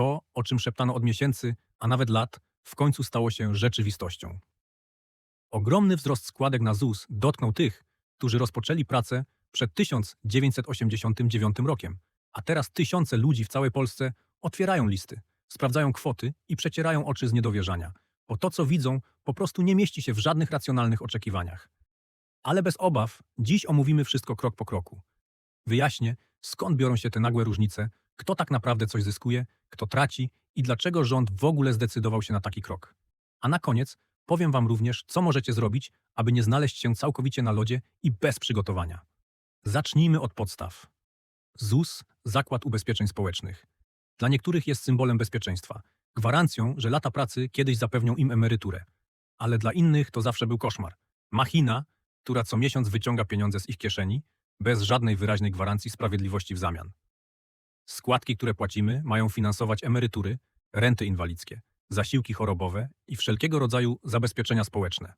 To, o czym szeptano od miesięcy, a nawet lat, w końcu stało się rzeczywistością. Ogromny wzrost składek na ZUS dotknął tych, którzy rozpoczęli pracę przed 1989 rokiem, a teraz tysiące ludzi w całej Polsce otwierają listy, sprawdzają kwoty i przecierają oczy z niedowierzania, bo to, co widzą, po prostu nie mieści się w żadnych racjonalnych oczekiwaniach. Ale bez obaw, dziś omówimy wszystko krok po kroku. Wyjaśnię, skąd biorą się te nagłe różnice, kto tak naprawdę coś zyskuje, kto traci i dlaczego rząd w ogóle zdecydował się na taki krok. A na koniec powiem Wam również, co możecie zrobić, aby nie znaleźć się całkowicie na lodzie i bez przygotowania. Zacznijmy od podstaw. ZUS Zakład Ubezpieczeń Społecznych. Dla niektórych jest symbolem bezpieczeństwa, gwarancją, że lata pracy kiedyś zapewnią im emeryturę. Ale dla innych to zawsze był koszmar. Machina, która co miesiąc wyciąga pieniądze z ich kieszeni, bez żadnej wyraźnej gwarancji sprawiedliwości w zamian. Składki, które płacimy, mają finansować emerytury, renty inwalidzkie, zasiłki chorobowe i wszelkiego rodzaju zabezpieczenia społeczne.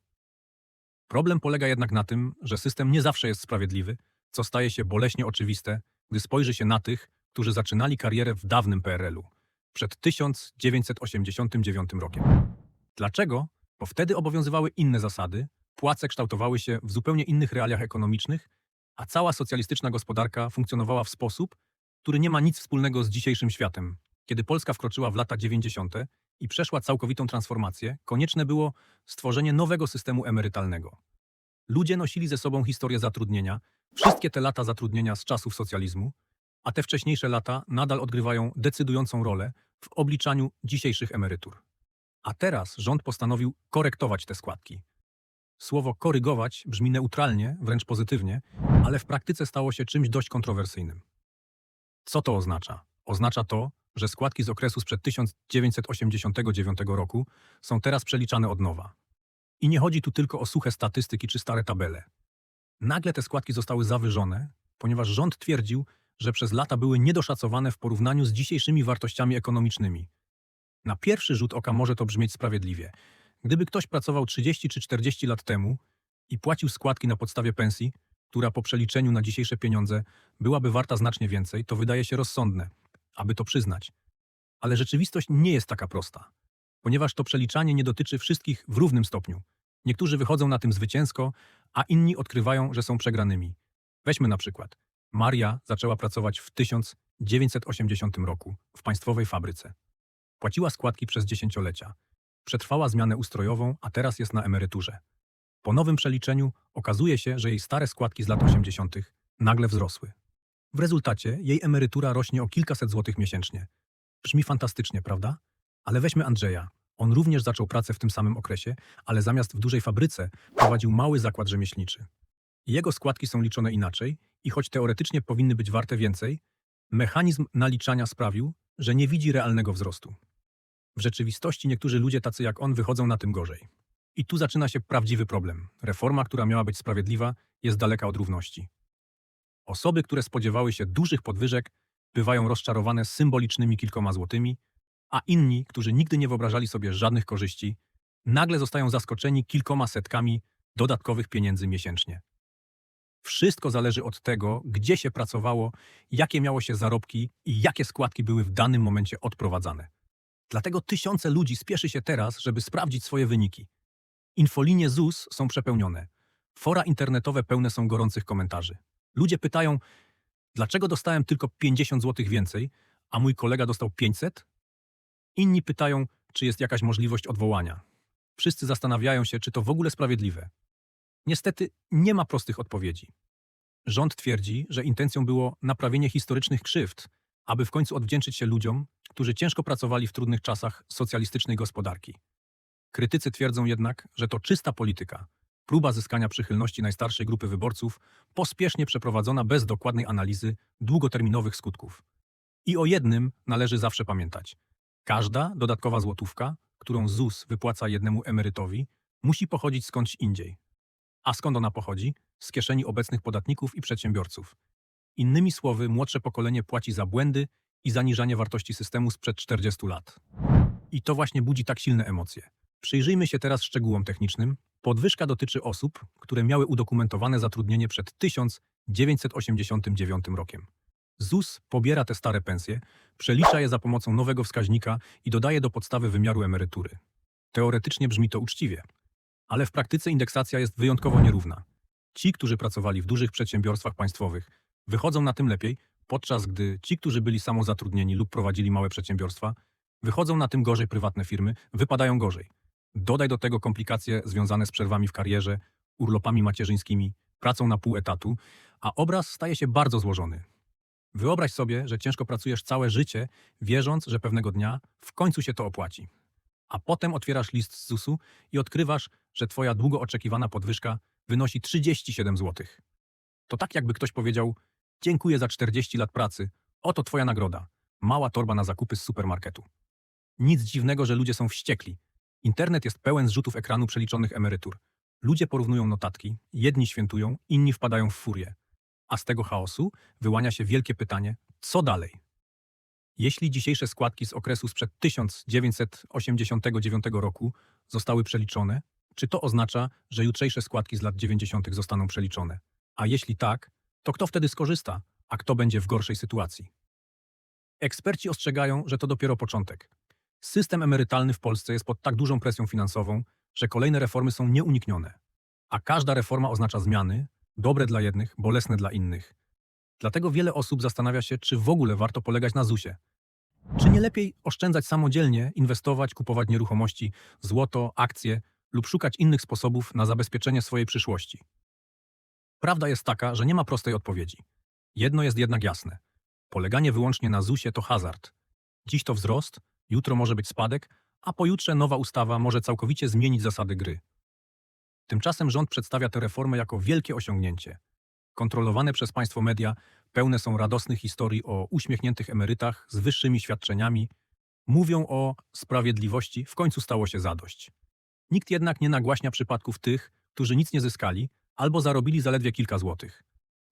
Problem polega jednak na tym, że system nie zawsze jest sprawiedliwy, co staje się boleśnie oczywiste, gdy spojrzy się na tych, którzy zaczynali karierę w dawnym PRL-u, przed 1989 rokiem. Dlaczego? Bo wtedy obowiązywały inne zasady, płace kształtowały się w zupełnie innych realiach ekonomicznych, a cała socjalistyczna gospodarka funkcjonowała w sposób, który nie ma nic wspólnego z dzisiejszym światem. Kiedy Polska wkroczyła w lata 90. i przeszła całkowitą transformację, konieczne było stworzenie nowego systemu emerytalnego. Ludzie nosili ze sobą historię zatrudnienia, wszystkie te lata zatrudnienia z czasów socjalizmu, a te wcześniejsze lata nadal odgrywają decydującą rolę w obliczaniu dzisiejszych emerytur. A teraz rząd postanowił korektować te składki. Słowo korygować brzmi neutralnie, wręcz pozytywnie, ale w praktyce stało się czymś dość kontrowersyjnym. Co to oznacza? Oznacza to, że składki z okresu sprzed 1989 roku są teraz przeliczane od nowa. I nie chodzi tu tylko o suche statystyki czy stare tabele. Nagle te składki zostały zawyżone, ponieważ rząd twierdził, że przez lata były niedoszacowane w porównaniu z dzisiejszymi wartościami ekonomicznymi. Na pierwszy rzut oka może to brzmieć sprawiedliwie. Gdyby ktoś pracował 30 czy 40 lat temu i płacił składki na podstawie pensji, która po przeliczeniu na dzisiejsze pieniądze byłaby warta znacznie więcej, to wydaje się rozsądne, aby to przyznać. Ale rzeczywistość nie jest taka prosta, ponieważ to przeliczanie nie dotyczy wszystkich w równym stopniu. Niektórzy wychodzą na tym zwycięsko, a inni odkrywają, że są przegranymi. Weźmy na przykład. Maria zaczęła pracować w 1980 roku w państwowej fabryce. Płaciła składki przez dziesięciolecia. Przetrwała zmianę ustrojową, a teraz jest na emeryturze. Po nowym przeliczeniu okazuje się, że jej stare składki z lat 80. nagle wzrosły. W rezultacie jej emerytura rośnie o kilkaset złotych miesięcznie. Brzmi fantastycznie, prawda? Ale weźmy Andrzeja. On również zaczął pracę w tym samym okresie, ale zamiast w dużej fabryce prowadził mały zakład rzemieślniczy. Jego składki są liczone inaczej i choć teoretycznie powinny być warte więcej, mechanizm naliczania sprawił, że nie widzi realnego wzrostu. W rzeczywistości niektórzy ludzie tacy jak on wychodzą na tym gorzej. I tu zaczyna się prawdziwy problem. Reforma, która miała być sprawiedliwa, jest daleka od równości. Osoby, które spodziewały się dużych podwyżek, bywają rozczarowane symbolicznymi kilkoma złotymi, a inni, którzy nigdy nie wyobrażali sobie żadnych korzyści, nagle zostają zaskoczeni kilkoma setkami dodatkowych pieniędzy miesięcznie. Wszystko zależy od tego, gdzie się pracowało, jakie miało się zarobki i jakie składki były w danym momencie odprowadzane. Dlatego tysiące ludzi spieszy się teraz, żeby sprawdzić swoje wyniki. Infolinie ZUS są przepełnione. Fora internetowe pełne są gorących komentarzy. Ludzie pytają, dlaczego dostałem tylko 50 zł więcej, a mój kolega dostał 500? Inni pytają, czy jest jakaś możliwość odwołania. Wszyscy zastanawiają się, czy to w ogóle sprawiedliwe. Niestety nie ma prostych odpowiedzi. Rząd twierdzi, że intencją było naprawienie historycznych krzywd, aby w końcu odwdzięczyć się ludziom, którzy ciężko pracowali w trudnych czasach socjalistycznej gospodarki. Krytycy twierdzą jednak, że to czysta polityka, próba zyskania przychylności najstarszej grupy wyborców, pospiesznie przeprowadzona bez dokładnej analizy długoterminowych skutków. I o jednym należy zawsze pamiętać. Każda dodatkowa złotówka, którą ZUS wypłaca jednemu emerytowi, musi pochodzić skądś indziej. A skąd ona pochodzi? Z kieszeni obecnych podatników i przedsiębiorców. Innymi słowy, młodsze pokolenie płaci za błędy i zaniżanie wartości systemu sprzed 40 lat. I to właśnie budzi tak silne emocje. Przyjrzyjmy się teraz szczegółom technicznym. Podwyżka dotyczy osób, które miały udokumentowane zatrudnienie przed 1989 rokiem. ZUS pobiera te stare pensje, przelicza je za pomocą nowego wskaźnika i dodaje do podstawy wymiaru emerytury. Teoretycznie brzmi to uczciwie, ale w praktyce indeksacja jest wyjątkowo nierówna. Ci, którzy pracowali w dużych przedsiębiorstwach państwowych, wychodzą na tym lepiej, podczas gdy ci, którzy byli samozatrudnieni lub prowadzili małe przedsiębiorstwa, wychodzą na tym gorzej prywatne firmy, wypadają gorzej. Dodaj do tego komplikacje związane z przerwami w karierze, urlopami macierzyńskimi, pracą na pół etatu, a obraz staje się bardzo złożony. Wyobraź sobie, że ciężko pracujesz całe życie, wierząc, że pewnego dnia w końcu się to opłaci. A potem otwierasz list z ZUS-u i odkrywasz, że twoja długo oczekiwana podwyżka wynosi 37 zł. To tak jakby ktoś powiedział: Dziękuję za 40 lat pracy, oto twoja nagroda. Mała torba na zakupy z supermarketu. Nic dziwnego, że ludzie są wściekli. Internet jest pełen zrzutów ekranu przeliczonych emerytur. Ludzie porównują notatki, jedni świętują, inni wpadają w furię. A z tego chaosu wyłania się wielkie pytanie: co dalej? Jeśli dzisiejsze składki z okresu sprzed 1989 roku zostały przeliczone, czy to oznacza, że jutrzejsze składki z lat 90. zostaną przeliczone? A jeśli tak, to kto wtedy skorzysta, a kto będzie w gorszej sytuacji? Eksperci ostrzegają, że to dopiero początek. System emerytalny w Polsce jest pod tak dużą presją finansową, że kolejne reformy są nieuniknione. A każda reforma oznacza zmiany, dobre dla jednych, bolesne dla innych. Dlatego wiele osób zastanawia się, czy w ogóle warto polegać na ZUS-ie. Czy nie lepiej oszczędzać samodzielnie, inwestować, kupować nieruchomości, złoto, akcje lub szukać innych sposobów na zabezpieczenie swojej przyszłości? Prawda jest taka, że nie ma prostej odpowiedzi. Jedno jest jednak jasne. Poleganie wyłącznie na ZUS-ie to hazard. Dziś to wzrost, jutro może być spadek, a pojutrze nowa ustawa może całkowicie zmienić zasady gry. Tymczasem rząd przedstawia tę reformę jako wielkie osiągnięcie. Kontrolowane przez państwo media pełne są radosnych historii o uśmiechniętych emerytach z wyższymi świadczeniami. Mówią o sprawiedliwości, w końcu stało się zadość. Nikt jednak nie nagłaśnia przypadków tych, którzy nic nie zyskali albo zarobili zaledwie kilka złotych.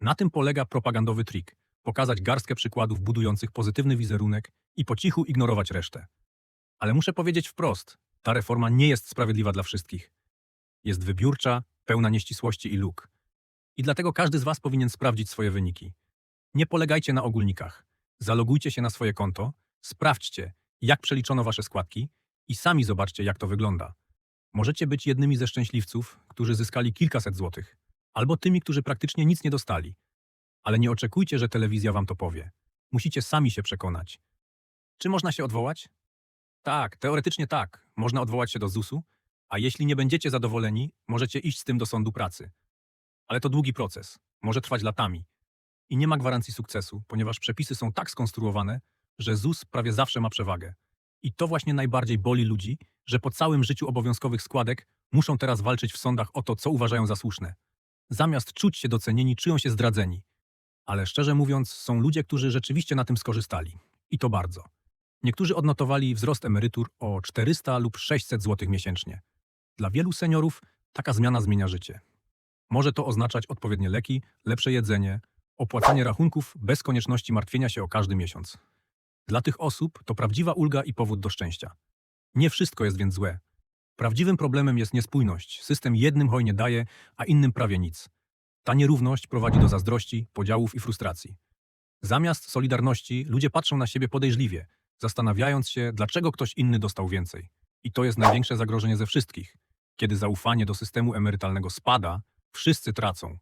Na tym polega propagandowy trik pokazać garstkę przykładów budujących pozytywny wizerunek i po cichu ignorować resztę. Ale muszę powiedzieć wprost, ta reforma nie jest sprawiedliwa dla wszystkich. Jest wybiórcza, pełna nieścisłości i luk. I dlatego każdy z Was powinien sprawdzić swoje wyniki. Nie polegajcie na ogólnikach. Zalogujcie się na swoje konto, sprawdźcie, jak przeliczono Wasze składki i sami zobaczcie, jak to wygląda. Możecie być jednymi ze szczęśliwców, którzy zyskali kilkaset złotych, albo tymi, którzy praktycznie nic nie dostali. Ale nie oczekujcie, że telewizja Wam to powie. Musicie sami się przekonać. Czy można się odwołać? Tak, teoretycznie tak. Można odwołać się do ZUS-u, a jeśli nie będziecie zadowoleni, możecie iść z tym do sądu pracy. Ale to długi proces, może trwać latami. I nie ma gwarancji sukcesu, ponieważ przepisy są tak skonstruowane, że ZUS prawie zawsze ma przewagę. I to właśnie najbardziej boli ludzi, że po całym życiu obowiązkowych składek muszą teraz walczyć w sądach o to, co uważają za słuszne. Zamiast czuć się docenieni, czują się zdradzeni. Ale szczerze mówiąc, są ludzie, którzy rzeczywiście na tym skorzystali. I to bardzo. Niektórzy odnotowali wzrost emerytur o 400 lub 600 zł miesięcznie. Dla wielu seniorów taka zmiana zmienia życie. Może to oznaczać odpowiednie leki, lepsze jedzenie, opłacanie rachunków bez konieczności martwienia się o każdy miesiąc. Dla tych osób to prawdziwa ulga i powód do szczęścia. Nie wszystko jest więc złe. Prawdziwym problemem jest niespójność. System jednym hojnie daje, a innym prawie nic. Ta nierówność prowadzi do zazdrości, podziałów i frustracji. Zamiast solidarności ludzie patrzą na siebie podejrzliwie, zastanawiając się, dlaczego ktoś inny dostał więcej. I to jest największe zagrożenie ze wszystkich. Kiedy zaufanie do systemu emerytalnego spada, wszyscy tracą.